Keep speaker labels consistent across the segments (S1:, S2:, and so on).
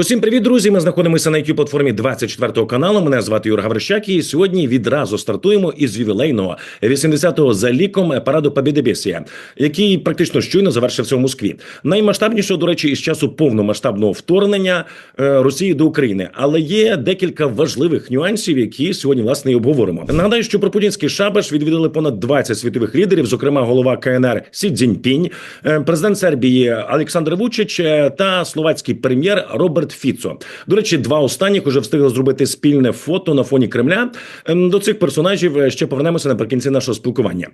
S1: Усім привіт, друзі! Ми знаходимося на youtube платформі 24 каналу. Мене звати Юр Гаврищак. І сьогодні відразу стартуємо із ювілейного 80-го за ліком параду Побєдебєсія, який практично щойно завершився в Москві. Наймасштабнішого, до речі, із часу повномасштабного вторгнення е, Росії до України. Але є декілька важливих нюансів, які сьогодні власне і обговоримо. Нагадаю, що про путінський шабаш відвідали понад 20 світових лідерів, зокрема голова КНР Сі Цзіньпінь, е, президент Сербії Олександр Вучич е, та словацький прем'єр Роберт Фіцо. До речі, два останніх уже встигли зробити спільне фото на фоні Кремля. Ем, До цих персонажів е, ще повернемося наприкінці нашого спілкування.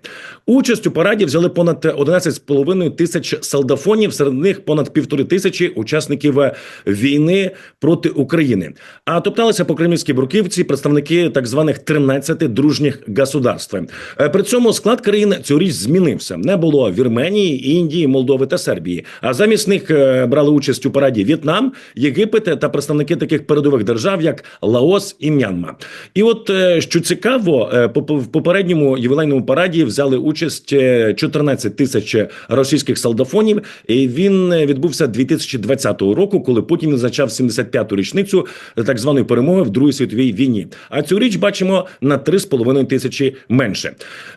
S1: Участь у параді взяли понад 11,5 тисяч солдафонів, серед них понад півтори тисячі учасників е, війни проти України. А топталися по кремлівській бруківці представники так званих 13 дружніх государств. Е, При цьому склад країн цьогоріч змінився. Не було Вірменії, Індії, Молдови та Сербії. А замість них брали участь у параді В'єтнам, Єгипет та представники таких передових держав, як Лаос і М'янма. І от е, що цікаво, е, в попередньому ювілейному параді взяли участь е, 14 тисяч російських солдафонів. І він е, відбувся 2020 року, коли Путін відзначав 75-ту річницю так званої перемоги в Другій світовій війні. А цьогоріч бачимо на 3,5 тисячі менше.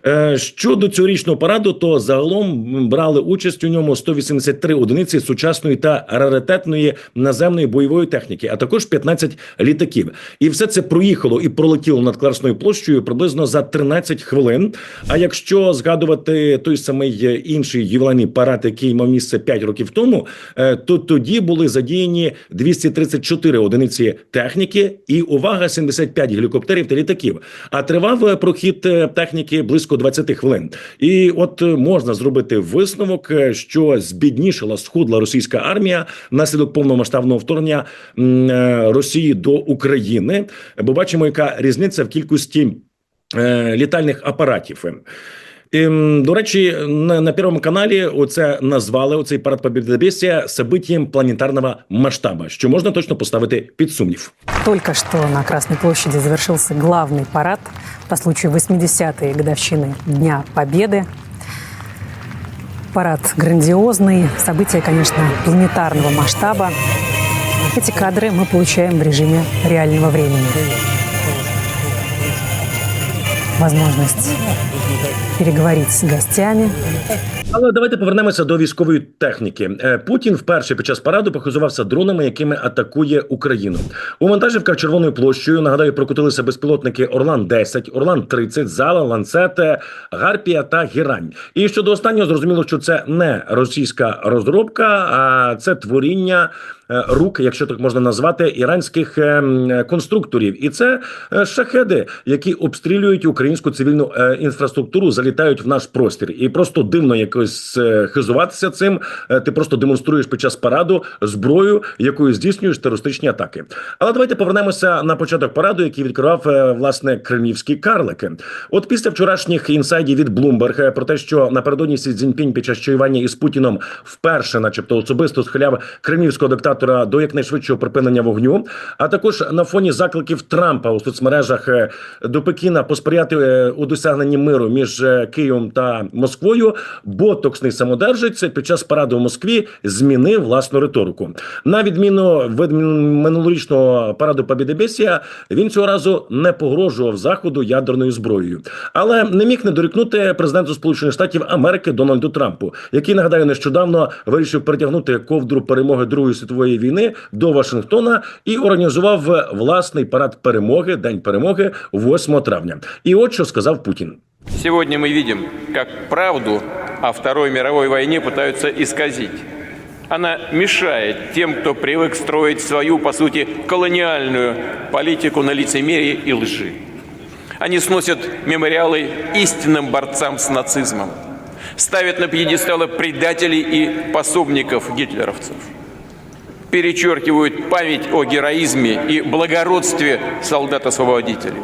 S1: Е, Щодо цьогорічного параду, то загалом брали участь у ньому 183 одиниці сучасної та раритетної наземної бойової техніки, а також 15 літаків. І все це проїхало і пролетіло над Красною площею приблизно за 13 хвилин. А якщо згадувати той самий е, інший ювілейний парад, який мав місце 5 років тому, е, то тоді були задіяні 234 одиниці техніки і увага 75 гелікоптерів та літаків. А тривав е, прохід техніки близько 20 хвилин. І от можна зробити висновок, що збіднішала схудла російська армія внаслідок повномасштабного вторгнення м, е, Росії до України. Бо бачимо, яка різниця в кількості е, літальних апаратів. Ем, До речі, на, на Первому каналі оце назвали оцей парад Побєдобєсія событием планетарного масштаба, що можна точно поставити під сумнів.
S2: Только что на Красной площади завершился главный парад по случаю 80-й годовщины Дня Победы. Парад грандиозный, событие, конечно, планетарного масштаба. Эти кадры мы получаем в режиме реального времени. Возможность переговорить с гостями,
S1: але давайте повернемося до військової техніки. Е, Путін вперше під час параду похизувався дронами, якими атакує Україну. У вантажівках червоною площею нагадаю, прокотилися безпілотники Орлан 10 Орлан 30 Зала, Ланцете, Гарпія та Гірань. І щодо останнього зрозуміло, що це не російська розробка, а це творіння. е, Рук, якщо так можна назвати, іранських е, конструкторів, і це шахеди, які обстрілюють українську цивільну інфраструктуру, залітають в наш простір, і просто дивно якось е, хизуватися цим. Е, Ти просто демонструєш під час параду зброю, якою здійснюєш терористичні атаки. Але давайте повернемося на початок параду, який відкривав е, власне кремлівські карлики. От після вчорашніх інсайдів від Bloomberg про те, що напередодні Сі Цзіньпінь під час чаювання із Путіном вперше, начебто, особисто схиляв кремлівського диктатора до якнайшвидшого припинення вогню. А також на фоні закликів Трампа у соцмережах до Пекіна посприяти у досягненні миру між Києвом та Москвою. Ботоксний самодержець під час параду в Москві змінив власну риторику. На відміну від минулорічного параду Побєдебєсія, він цього разу не погрожував заходу ядерною зброєю, але не міг не дорікнути президенту Сполучених Штатів Америки Дональду Трампу, який нагадаю нещодавно вирішив притягнути ковдру перемоги Другої світової війни до Вашингтона і організував власний парад перемоги, день перемоги 8 травня. І от що сказав Путін.
S3: Сегодня мы видим, как правду о Второй мировой войне пытаются исказить. Она мешает тем, кто привык строить свою, по сути, колониальную политику на лицемерии и лжи. Они сносят мемориалы истинным борцам с нацизмом, ставят на пьедесталы предателей и пособников гитлеровцев, перечеркивают память о героизме и благородстве солдат-освободителей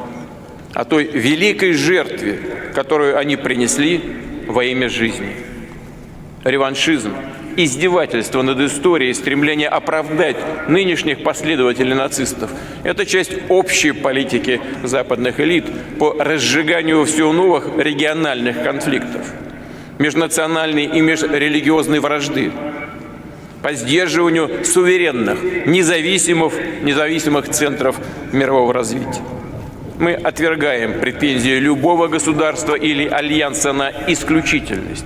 S3: о той великой жертве, которую они принесли во имя жизни. Реваншизм, издевательство над историей, стремление оправдать нынешних последователей нацистов – это часть общей политики западных элит по разжиганию все новых региональных конфликтов, межнациональной и межрелигиозной вражды, по сдерживанию суверенных, независимых, независимых центров мирового развития. Мы отвергаем претензии любого государства или альянса на исключительность.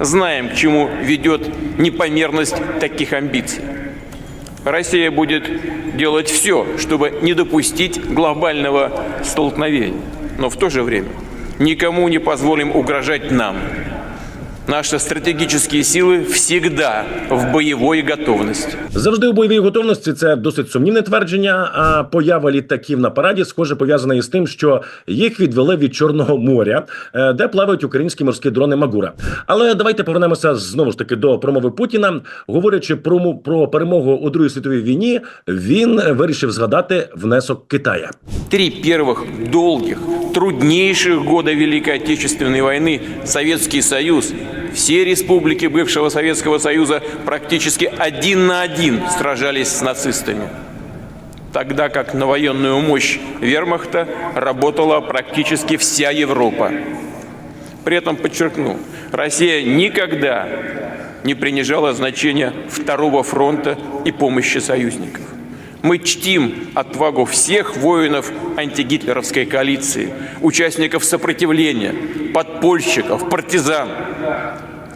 S3: Знаем, к чему ведет непомерность таких амбиций. Россия будет делать все, чтобы не допустить глобального столкновения. Но в то же время никому не позволим угрожать нам. Наши стратегические силы всегда в боевой готовности.
S1: Завжди у бойовій готовності це досить сумнівне твердження. А поява літаків на параді схоже пов'язана із тим, що їх відвели від Чорного моря, е, де плавають українські морські дрони Магура. Але давайте повернемося знову ж таки до промови Путіна. Говорячи про му- про перемогу у Другій світовій війні, він вирішив згадати внесок Китая.
S3: Три первых долгих, труднейших года Великой Отечественной войны Советский Союз, Все республики бывшего Советского Союза практически один на один сражались с нацистами. Тогда как на военную мощь вермахта работала практически вся Европа. При этом подчеркну, Россия никогда не принижала значения Второго фронта и помощи союзников. Мы чтим отвагу всех воинов антигитлеровской коалиции, участников сопротивления, подпольщиков, партизан,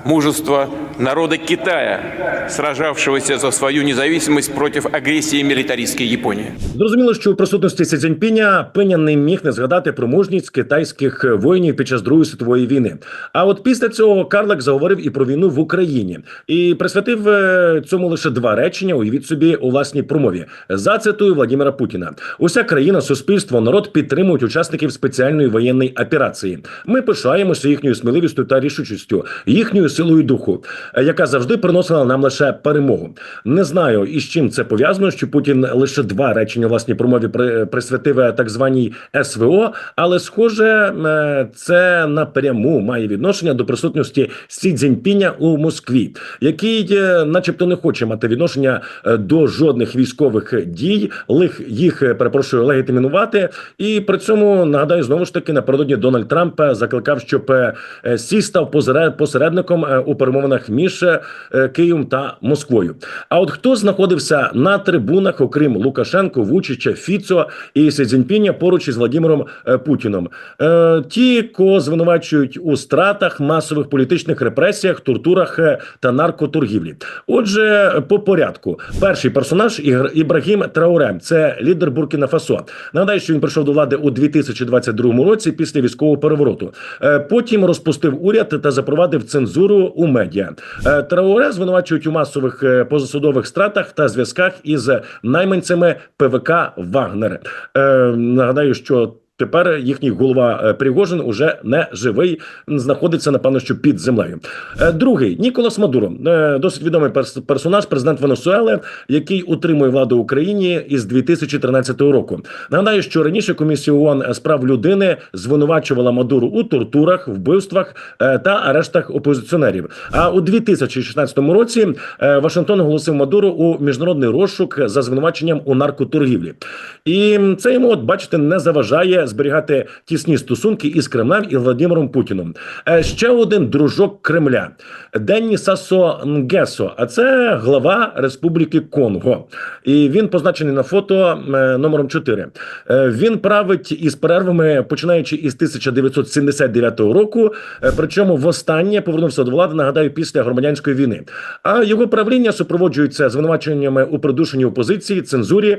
S3: мужество народа Китая, сражавшегося за свою независимость против агрессии милитаристской Японии.
S1: Зрозуміло, що у присутності Сі Цзіньпіня Пиня не міг не згадати про мужність китайських воїнів під час Другої світової війни. А от після цього Карлик заговорив і про війну в Україні і присвятив е, цьому лише два речення. Уявіть собі у власній промові. Зацитую Владимира Путіна: уся країна, суспільство, народ підтримують учасників спеціальної воєнної операції. Ми пишаємося їхньою сміливістю та рішучістю, їхньою силою духу, яка завжди приносила нам лише перемогу. Не знаю, із чим це пов'язано, що Путін лише два речення власній промові при- присвятив е, так званій СВО, але схоже, е, це напряму має відношення до присутності Сі Цзіньпіня у Москві, який, е, начебто, не хоче мати відношення е, до жодних військових дій, лих їх е, перепрошую легітимінувати. І при цьому нагадаю знову ж таки напередодні Дональд Трамп е, закликав, щоб е, е, Сі став посередником е, у перемовинах між е, Києвом та Москвою. А от хто знаходився на трибунах, окрім Лукашенко, Вучича, Фіцо і Сі Цзіньпіня поруч із Владимиром е, Путіном? Е, Ті, кого звинувачують у стратах, масових політичних репресіях, тортурах та наркоторгівлі. Отже, по порядку, перший персонаж Ібрагім Трауре, це лідер Буркіна Фасо. Нагадаю, що він прийшов до влади у 2022 році після військового перевороту. Потім розпустив уряд та запровадив цензуру у медіа. Е, Трауре звинувачують у масових е, позасудових стратах та зв'язках із найманцями ПВК Вагнер. Е, Нагадаю, що. Тепер їхній голова е, Пригожин уже не живий, знаходиться напевно, що під землею. Е, Другий Ніколас Мадуро, е, досить відомий перс- персонаж, президент Венесуели, який утримує владу Україні із 2013 року. Нагадаю, що раніше комісія ООН з прав людини звинувачувала Мадуру у тортурах, вбивствах та арештах опозиціонерів. А у 2016 році Вашингтон оголосив Мадуру у міжнародний розшук за звинуваченням у наркоторгівлі. І це йому, от бачите, не заважає зберігати тісні стосунки із Кремлем і Владимиром Путіном. Е, Ще один дружок Кремля Денні Сасо Нгесо, а це глава Республіки Конго. І він позначений на фото е, номером 4. Е, Він править із перервами, починаючи із 1979 року. Причому востаннє повернувся до влади, нагадаю, після громадянської війни. А його правління супроводжується звинуваченнями у придушенні опозиції, цензурі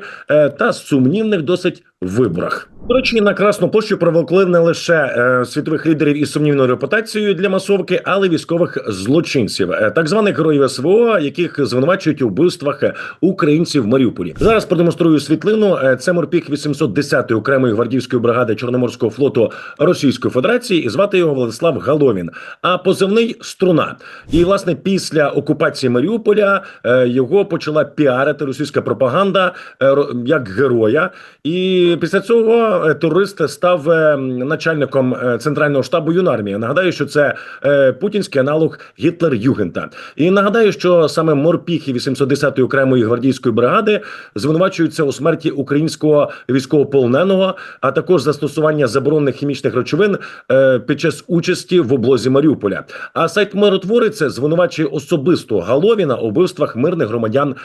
S1: та сумнівних досить виборах. До речі, на Красну площу провокли не лише е, світових лідерів із сумнівною репутацією для масовки, але й військових злочинців, е, так званих героїв СВО, яких звинувачують у вбивствах е, українців в Маріуполі. Зараз продемонструю світлину. Е, Це морпіг 810-ї окремої гвардійської бригади Чорноморського флоту Російської Федерації, і звати його Владислав Галовін. А позивний струна. І власне після окупації Маріуполя е, його почала піарити російська пропаганда е, як героя. І після цього е, терорист став е, начальником е, центрального штабу юнармії. Нагадаю, що це путінський аналог Гітлер-Югента. І нагадаю, що саме морпіхи 810-ї окремої гвардійської бригади звинувачуються у смерті українського військовополоненого, а також застосування заборонених хімічних речовин під час участі в облозі Маріуполя. А сайт миротворець звинувачує особисто Галовіна у вбивствах мирних громадян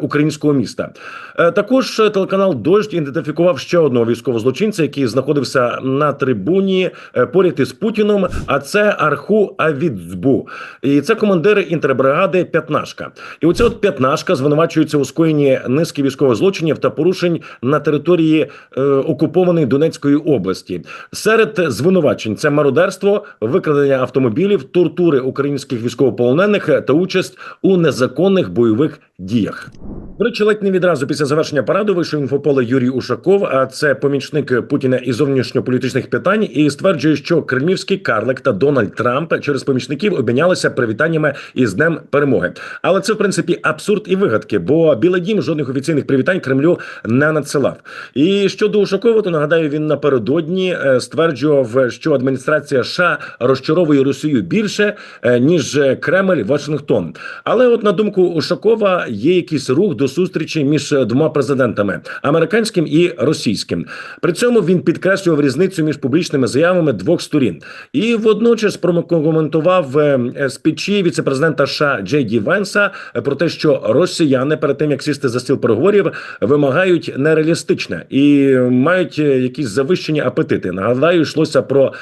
S1: українського міста. Також телеканал Дождь ідентифікував ще одного військовозлочинця, який знаходився на трибуні е, поряд із Путіном. А це Арху Авідзбу. І це командир інтербригади П'ятнашка. І оця от п'ятнашка звинувачується у скоєнні низки військових злочинів та порушень на території е, окупованої Донецької області. Серед звинувачень це мародерство, викрадення автомобілів, тортури українських військовополонених та участь у незаконних бойових діях. Речі, ледь не відразу після завершення параду вийшов інфополе Юрій Ушаков, а це помічник Путіна із зовнішньополітичних питань, і стверджує, що кремлівський карлик та Дональд Трамп через помічників обмінялися привітаннями із Днем Перемоги. Але це в принципі абсурд і вигадки, бо Білий Дім жодних офіційних привітань Кремлю не надсилав. І щодо Ушакова, то нагадаю, він напередодні е, стверджував, що адміністрація США розчаровує Росію більше е, ніж Кремль Вашингтон. Але, от на думку Ушакова, є якийсь рух до зустрічі між двома президентами американським і російським. При цьому він підкреслював різницю між публічними заявами двох сторін і водночас прокоментував е, е, спічі віцепрезидента США Джей Ді Венса е, про те, що росіяни перед тим як сісти за стіл переговорів вимагають нереалістичне і мають якісь завищені апетити. Нагадаю, йшлося про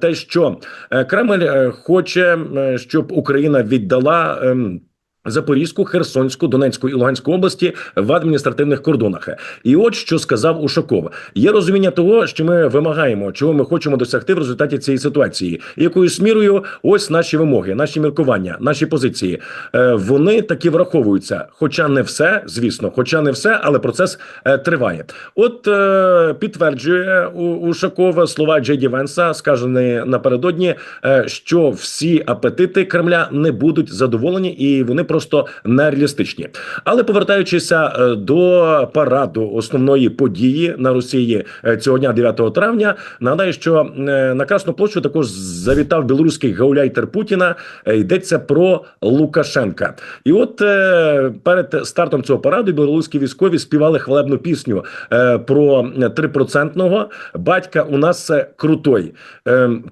S1: те, що Кремль хоче, щоб Україна віддала. Запорізьку, Херсонську, Донецьку і Луганську області в адміністративних кордонах. І от що сказав Ушаков: є розуміння того, що ми вимагаємо, чого ми хочемо досягти в результаті цієї ситуації. Якоюсь мірою, ось наші вимоги, наші міркування, наші позиції. Е, Вони таки враховуються. Хоча не все, звісно, хоча не все, але процес е, триває. От е, підтверджує У- Ушаков слова Джей Ді Венса, сказані напередодні, що всі апетити Кремля не будуть задоволені, і вони просто нереалістичні. Але повертаючися е, до параду основної події на Росії е, цього дня, 9 травня, нагадаю, що е, на Красну площу також завітав білоруський гауляйтер Путіна. Йдеться про Лукашенка. І от перед стартом цього параду білоруські військові співали хвалебну пісню про трипроцентного батька. У нас крутой.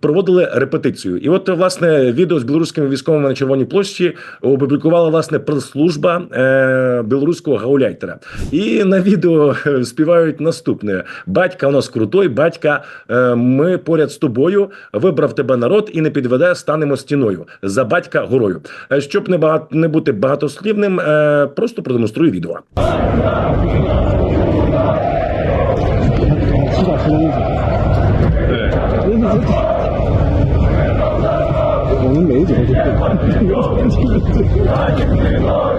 S1: Проводили репетицію. І от власне відео з білоруськими військовими на Червоній площі опублікувала власне прес-служба е, білоруського гауляйтера. І на відео е, співають наступне: батька у нас крутой, батька, е, ми поряд з тобою вибрав тебе народ і не підведе, станемо стіною за батька горою. Е, Щоб не багато не бути багатослівним, е, просто продемонструю відео. Lord, Lord,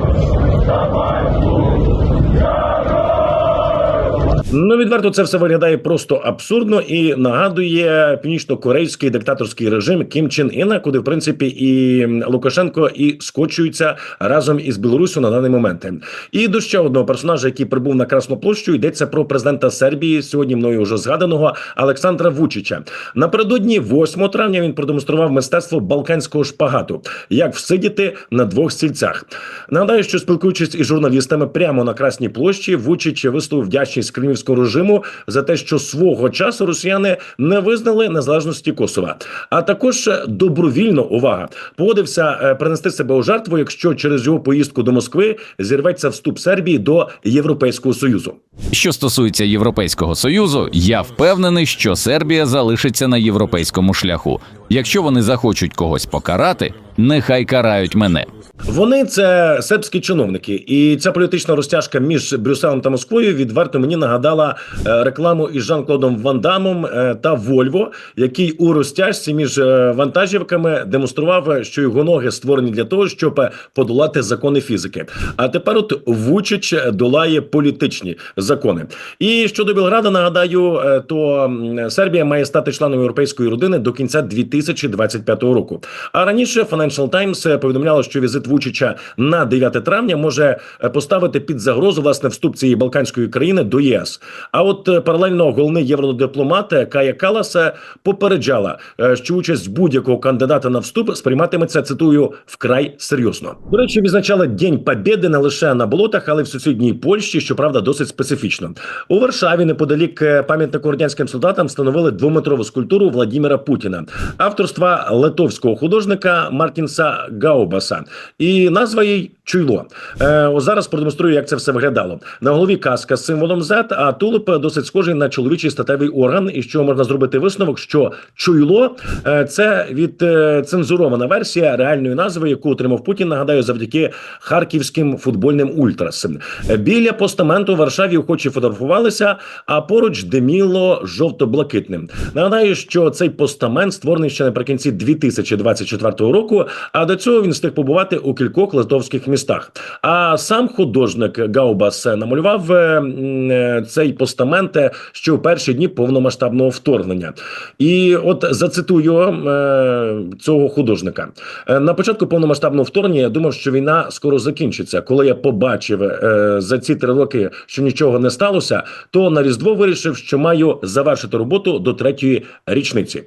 S1: Ну, відверто це все виглядає просто абсурдно і нагадує північно-корейський диктаторський режим Кім Чен Іна, куди в принципі і Лукашенко і скочуються разом із Білорусю на даний момент. І до ще одного персонажа, який прибув на Красну площу, йдеться про президента Сербії, сьогодні мною вже згаданого Олександра Вучича. Напередодні 8 травня він продемонстрував мистецтво балканського шпагату, як всидіти на двох стільцях. Нагадаю, що спілкуючись із журналістами прямо на Красній площі, Вучич висловив вдячність кремлівського режиму за те, що свого часу росіяни не визнали незалежності Косова, а також добровільно увага погодився е, принести себе у жертву, якщо через його поїздку до Москви зірветься вступ Сербії до Європейського союзу.
S4: Що стосується Європейського союзу, я впевнений, що Сербія залишиться на європейському шляху. Якщо вони захочуть когось покарати, нехай карають мене.
S1: Вони це сербські чиновники, і ця політична розтяжка між Брюсселем та Москвою відверто мені нагадала е, рекламу із Жан Клодом Ван е, та Вольво, який у розтяжці між е, вантажівками демонстрував, що його ноги створені для того, щоб подолати закони фізики. А тепер от Вучич долає політичні закони. І щодо Білграда, нагадаю, то Сербія має стати членом європейської родини до кінця 2025 року. А раніше Financial Times повідомляло, що візит Вучича на 9 травня може е, поставити під загрозу власне вступ цієї балканської країни до ЄС. А от е, паралельно головний євродипломат е, Кая Калас е, попереджала, що участь будь-якого кандидата на вступ сприйматиметься цитую вкрай серйозно. До речі, відзначали День Побєди не лише на болотах, але й в сусідній Польщі, щоправда, досить специфічно. У Варшаві неподалік пам'ятнику радянським солдатам встановили двометрову скульптуру Владіміра Путіна, авторства литовського художника Мартінса Гаубаса. І назва їй Чуйло. Е, зараз продемонструю, як це все виглядало. На голові каска з символом Z, а тулуб досить схожий на чоловічий статевий орган. І що можна зробити висновок, що чуйло е, це від е, цензурована версія реальної назви, яку отримав Путін. Нагадаю, завдяки харківським футбольним ультрас. Е, Біля постаменту в Варшаві охочі фотографувалися, а поруч диміло жовто-блакитним. Нагадаю, що цей постамент створений ще наприкінці 2024 року. А до цього він встиг побувати у кількох литовських містах. А сам художник Гаубас намалював е, е, цей постамент ще у перші дні повномасштабного вторгнення. І от зацитую е, цього художника. На початку повномасштабного вторгнення я думав, що війна скоро закінчиться. Коли я побачив за ці три роки, що нічого не сталося, то на різдво вирішив, що маю завершити роботу до третьої річниці.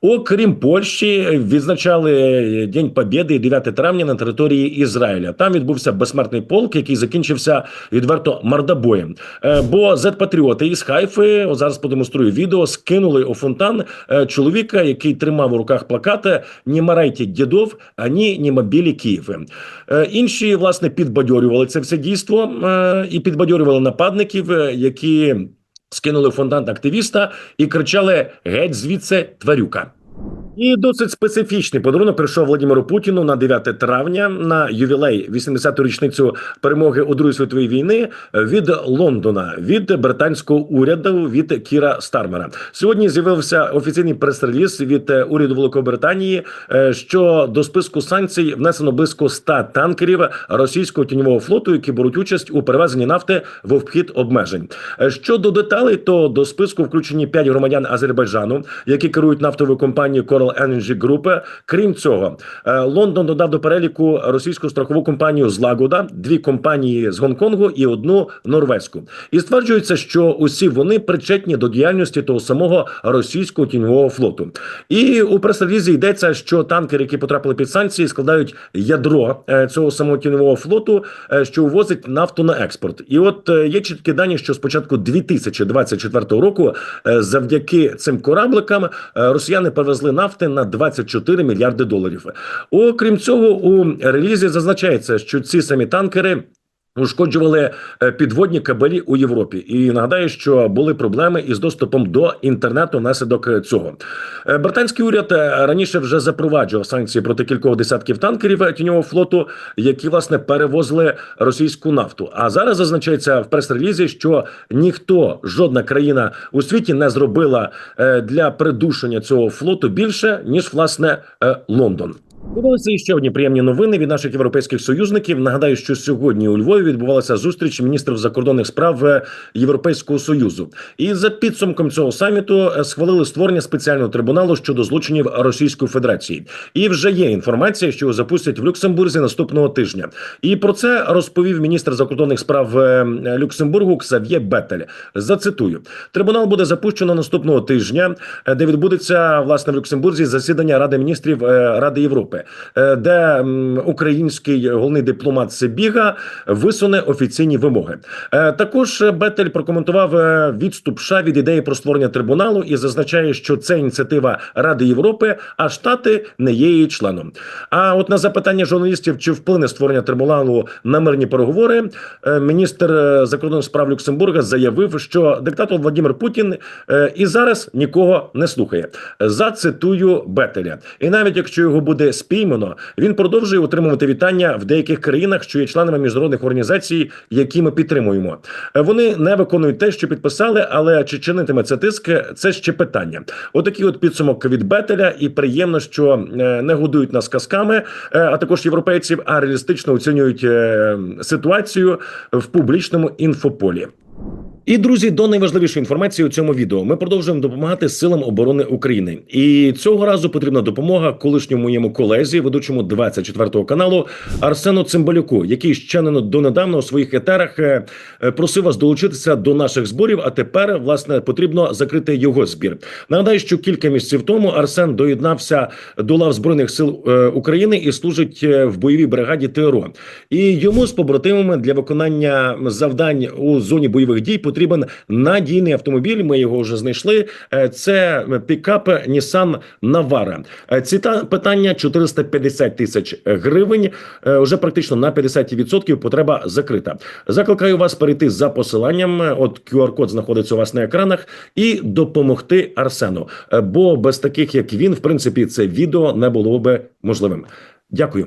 S1: Окрім Польщі, відзначали День Побєди 9 травня на території Ізраїля. Там відбувся безсмертний полк, який закінчився відверто мордобоєм. Е, Бо зет-патріоти із Хайфи, зараз продемонструю відео, скинули у фонтан е, чоловіка, який тримав у руках плакати «Не марайте дідов, ані не мобілі Києви». Е, Інші власне підбадьорювали це все дійство е, і підбадьорювали нападників, е, які скинули в фонтан активіста і кричали Геть звідси тварюка. І досить специфічний подарунок прийшов Владимиру Путіну на 9 травня на ювілей 80-ту річницю перемоги у Другій світовій війни від Лондона, від британського уряду від Кіра Стармера. Сьогодні з'явився офіційний прес-реліз від уряду Великобританії, е, що до списку санкцій внесено близько 100 танкерів російського тіньового флоту, які беруть участь у перевезенні нафти в обхід обмежень. Е, Щодо деталей, то до списку включені 5 громадян Азербайджану, які керують нафтовою компанією Coral Energy Group. Крім цього, е, Лондон додав до переліку російську страхову компанію Злагода, дві компанії з Гонконгу і одну норвезьку. І стверджується, що усі вони причетні до діяльності того самого російського тіньового флоту. І у прес-релізі йдеться, що танкери, які потрапили під санкції, складають ядро е, цього самого тіньового флоту, е, що увозить нафту на експорт. І от є чіткі дані, що з початку 2024 року, завдяки цим корабликам, росіяни перевезли нафти на 24 мільярди доларів. Окрім цього, у релізі зазначається, що ці самі танкери. Ушкоджували е, підводні кабелі у Європі, і нагадаю, що були проблеми із доступом до інтернету внаслідок е, цього. Е, Британський уряд раніше вже запроваджував санкції проти кількох десятків танкерів тіньового флоту, які власне перевозили російську нафту. А зараз зазначається в прес-релізі, що ніхто, жодна країна у світі не зробила для придушення цього флоту більше ніж власне Лондон. І ще одні приємні новини від наших європейських союзників. Нагадаю, що сьогодні у Львові відбувалася зустріч міністрів закордонних справ е, Європейського союзу. І за підсумком цього саміту е, схвалили створення спеціального трибуналу щодо злочинів Російської Федерації. І вже є інформація, що його запустять в Люксембурзі наступного тижня. І про це розповів міністр закордонних справ е, Люксембургу Ксав'є Бетель. Зацитую: трибунал буде запущено наступного тижня, де відбудеться власне в Люксембурзі засідання Ради міністрів Ради Європи, е, де український головний дипломат Сибіга висуне офіційні вимоги. Е, Також Бетель прокоментував е, відступ США від ідеї про створення трибуналу і зазначає, що це ініціатива Ради Європи, а Штати не є її членом. А от на запитання журналістів, чи вплине створення трибуналу на мирні переговори, міністр закордонних справ Люксембурга заявив, що диктатор Владимир Путін і зараз нікого не слухає. Зацитую Бетеля. І навіть якщо його буде спіймано, він продовжує отримувати вітання в деяких країнах, що є членами міжнародних організацій, які ми підтримуємо. Е, Вони не виконують те, що підписали, але чи чинитиме це тиск, це ще питання. Отакий от підсумок від Бетеля, і приємно, що е, не годують нас казками, е, а також європейців, а реалістично оцінюють ситуацію в публічному інфополі. І друзі, до найважливішої інформації у цьому відео ми продовжуємо допомагати силам оборони України. І цього разу потрібна допомога колишньому моєму колезі, ведучому 24 каналу Арсену Цимбалюку, який ще не донедавна у своїх етерах е, е, просив вас долучитися до наших зборів. А тепер власне потрібно закрити його збір. Нагадаю, що кілька місяців тому Арсен доєднався до лав збройних сил е, України і служить в бойовій бригаді ТРО. І йому з побратимами для виконання завдань у зоні бойових дій потрібен надійний автомобіль. Ми його вже знайшли. Е, Це пікап Nissan Navara. Е, Ці та питання 450 тисяч гривень. Е, Уже практично на 50% потреба закрита. Закликаю вас перейти за посиланням. От QR-код знаходиться у вас на екранах, і допомогти Арсену. Бо без таких як він, в принципі, це відео не було би можливим. Дякую.